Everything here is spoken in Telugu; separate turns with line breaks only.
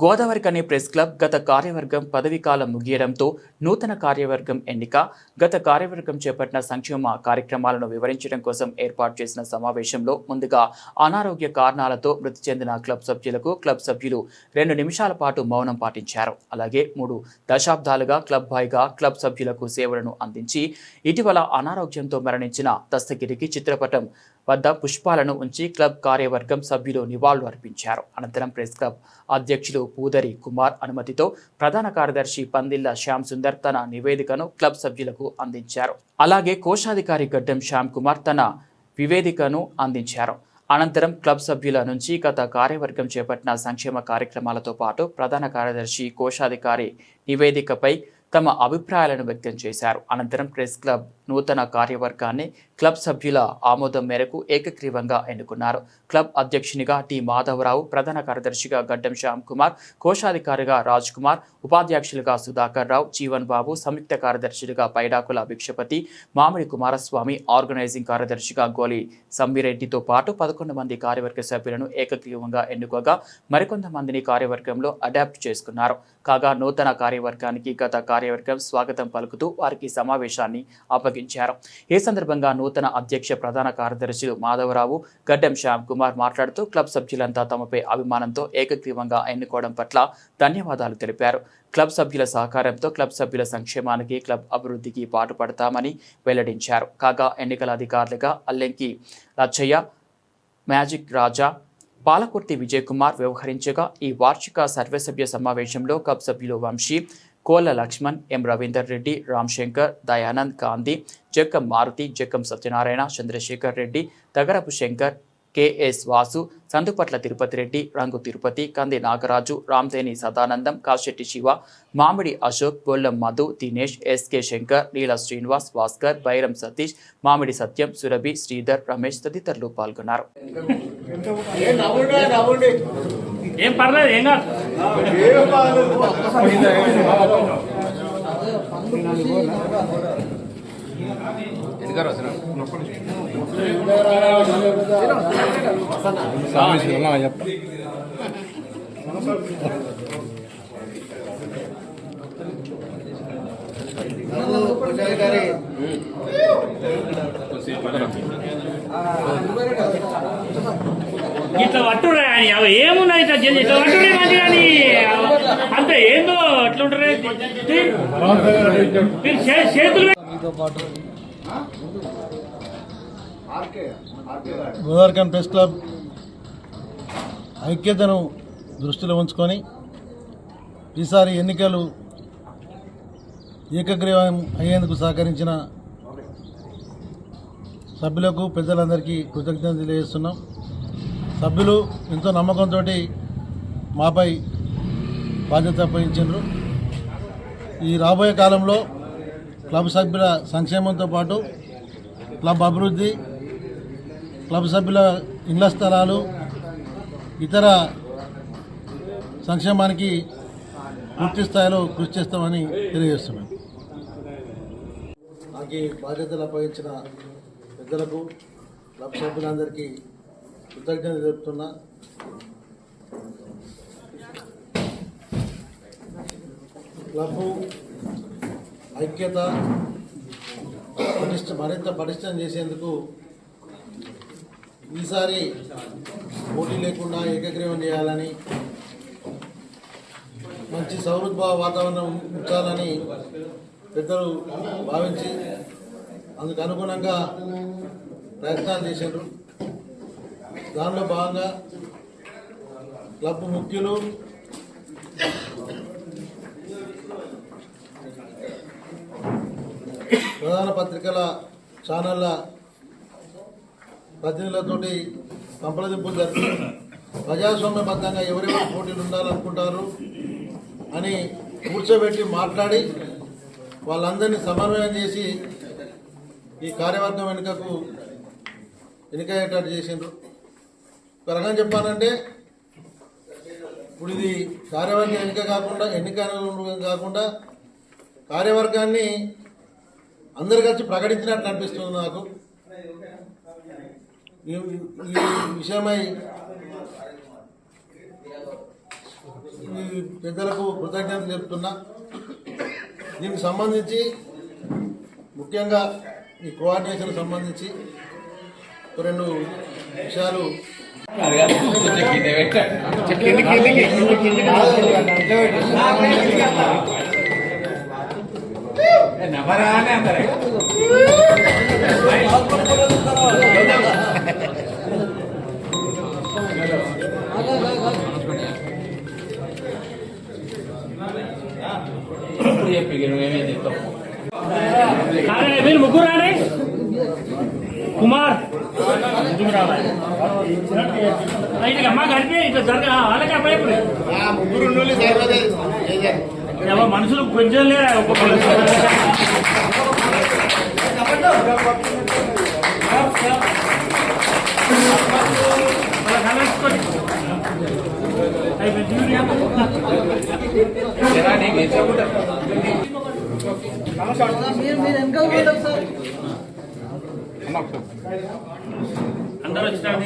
గోదావరి కని ప్రెస్ క్లబ్ గత కార్యవర్గం పదవీకాలం ముగియడంతో నూతన కార్యవర్గం ఎన్నిక గత కార్యవర్గం చేపట్టిన సంక్షేమ కార్యక్రమాలను వివరించడం కోసం ఏర్పాటు చేసిన సమావేశంలో ముందుగా అనారోగ్య కారణాలతో మృతి చెందిన క్లబ్ సభ్యులకు క్లబ్ సభ్యులు రెండు నిమిషాల పాటు మౌనం పాటించారు. అలాగే మూడు దశాబ్దాలుగా క్లబ్ బాయ్గా క్లబ్ సభ్యులకు సేవలను అందించి ఇటీవల అనారోగ్యంతో మరణించిన దస్తగిరికి చిత్రపటం వద్ద పుష్పాలను ఉంచి క్లబ్ కార్యవర్గం సభ్యులు నివాళులు అర్పించారు అనంతరం ప్రెస్ క్లబ్ అధ్యక్షులు పూదరి కుమార్ అనుమతితో ప్రధాన కార్యదర్శి పందిల్ల శ్యామ్ సుందర్ తన నివేదికను క్లబ్ సభ్యులకు అందించారు. అలాగే కోశాధికారి గడ్డం శ్యామ్ కుమార్ తన వివేదికను అందించారు. అనంతరం క్లబ్ సభ్యుల నుంచి గత కార్యవర్గం చేపట్టిన సంక్షేమ కార్యక్రమాలతో పాటు ప్రధాన కార్యదర్శి కోశాధికారి నివేదికపై తమ అభిప్రాయాలను వ్యక్తం చేశారు. అనంతరం ప్రెస్ క్లబ్ నూతన కార్యవర్గాన్ని క్లబ్ సభ్యుల ఆమోదం మేరకు ఏకగ్రీవంగా ఎన్నుకున్నారు. క్లబ్ అధ్యక్షునిగా టి. మాధవరావు ప్రధాన కార్యదర్శిగా గడ్డం శ్యామ్ కుమార్ కోశాధికారిగా రాజ్ కుమార్ ఉపాధ్యక్షులుగా సుధాకర్ రావు జీవన్ బాబు సంయుక్త కార్యదర్శులుగా పైడాకుల భిక్షపతి మామిడి కుమారస్వామి ఆర్గనైజింగ్ కార్యదర్శిగా గోలి సంబిరెడ్డితో పాటు పదకొండు మంది కార్యవర్గ సభ్యులను ఏకగ్రీవంగా ఎన్నుకోగా మరికొంతమందిని కార్యవర్గంలో అడాప్ట్ చేసుకున్నారు. కాగా నూతన కార్యవర్గానికి గత కార్యవర్గం స్వాగతం పలుకుతూ వారికి సమావేశాన్ని అప్పగించారు ఈ సందర్భంగా నూతన అధ్యక్ష ప్రధాన కార్యదర్శులు మాధవరావు గడ్డం శ్యామ్ కుమార్ మాట్లాడుతూ క్లబ్ సభ్యులంతా తమపై అభిమానంతో ఏకగ్రీవంగా ఎన్నుకోవడం పట్ల ధన్యవాదాలు తెలిపారు. క్లబ్ సభ్యుల సహకారంతో క్లబ్ సభ్యుల సంక్షేమానికి క్లబ్ అభివృద్ధికి పాటుపడతామని వెల్లడించారు. కాగా ఎన్నికల అధికారులుగా అల్లెంకి లచ్చయ్య మ్యాజిక్ రాజా పాలకుర్తి విజయ్ కుమార్ వ్యవహరించగా ఈ వార్షిక సర్వసభ్య సమావేశంలో క్లబ్ సభ్యులు Vamshi Kola Laxman M. Ravinder Reddy Ramshankar Dayanand Gandhi Jakkam Maruthi Jakkam Satyanarayana Chandrashekar Reddy Tagarapu Shankar K S Vasu Sandupatla Tirupati Reddy Rangu Tirupati Kandi Nagaraju Ramdeni Sadanandam Kasetti Shiva Mamidi Ashok Bollam Madhu Dinesh S K Shankar Neela Srinivas Bhaskar Bairam Satish Mamidi Satyam Surabhi Sridhar Ramesh తదితరులు పాల్గొన్నారు.
ఏం పర్లేదు ఇట్లా పట్టురా అని అవి ఏమున్నది ఇట్లా చేసి ఇట్లా మంచి కానీ అంత ఏందో అట్లా ఉంటారే మీరు చే- చేతులు
గోదావరికన్ ప్రెస్ క్లబ్ ఐక్యతను దృష్టిలో ఉంచుకొని ఈసారి ఎన్నికలు ఏకగ్రీవం అయ్యేందుకు సహకరించిన సభ్యులకు పెద్దలందరికీ కృతజ్ఞతలు తెలియజేస్తున్నాం. సభ్యులు ఎంతో నమ్మకంతో మాపై బాధ్యత అప్పగించారు ఈ రాబోయే కాలంలో క్లబ్ సభ్యుల సంక్షేమంతో పాటు క్లబ్ అభివృద్ధి క్లబ్ సభ్యుల ఇళ్ళ స్థలాలు ఇతర సంక్షేమానికి పూర్తి స్థాయిలో కృషి చేస్తామని తెలియజేస్తున్నాం. నాకు ఈ బాధ్యతలు అప్పగించిన పెద్దలకు క్లబ్ సభ్యులందరికీ కృతజ్ఞత తెలుపుతున్నా. క్లబ్ ఐక్యత పటిష్ట మరింత పటిష్టం చేసేందుకు ఈసారి పోటీ లేకుండా ఏకగ్రీవం చేయాలని మంచి సౌహృద్భావ వాతావరణం ఉంచాలని పెద్దలు భావించి అందుకు అనుగుణంగా ప్రయత్నాలు చేశారు దానిలో భాగంగా క్లబ్ ముఖ్యులు ప్రధాన పత్రికల ఛానళ్ళ ప్రతినిధులతోటి సంప్రదింపులు జరిపి ప్రజాస్వామ్యబద్ధంగా ఎవరెవరు పోటీలు ఉండాలనుకుంటారు అని కూర్చోబెట్టి మాట్లాడి వాళ్ళందరినీ సమన్వయం చేసి ఈ కార్యవర్గం వెనుకకు ఎన్నికయ్యేటట్టు చేసిండ్రు. రకంగా చెప్పానంటే ఇప్పుడు ఇది కార్యవర్గ ఎన్నిక కాకుండా ఎన్నిక కాకుండా కార్యవర్గాన్ని అందరు కలిసి ప్రకటించినట్లు అనిపిస్తుంది నాకు. ఈ విషయమై పెద్దలకు కృతజ్ఞతలు చెప్తున్నా. దీనికి సంబంధించి ముఖ్యంగా ఈ కోఆర్డినేషన్ సంబంధించి రెండు విషయాలు
కాదే మీరు ముగ్గురు రాడే కుమార్ ముగ్గురు ఇట్లా అమ్మ కలిపి ఇట్లా జరగ వాళ్ళకి ఏమో మనుషులు కొంచెం లేరా ఒక్కొక్కరు వాళ్ళ కలర్చుకొని Bunlar açıdan.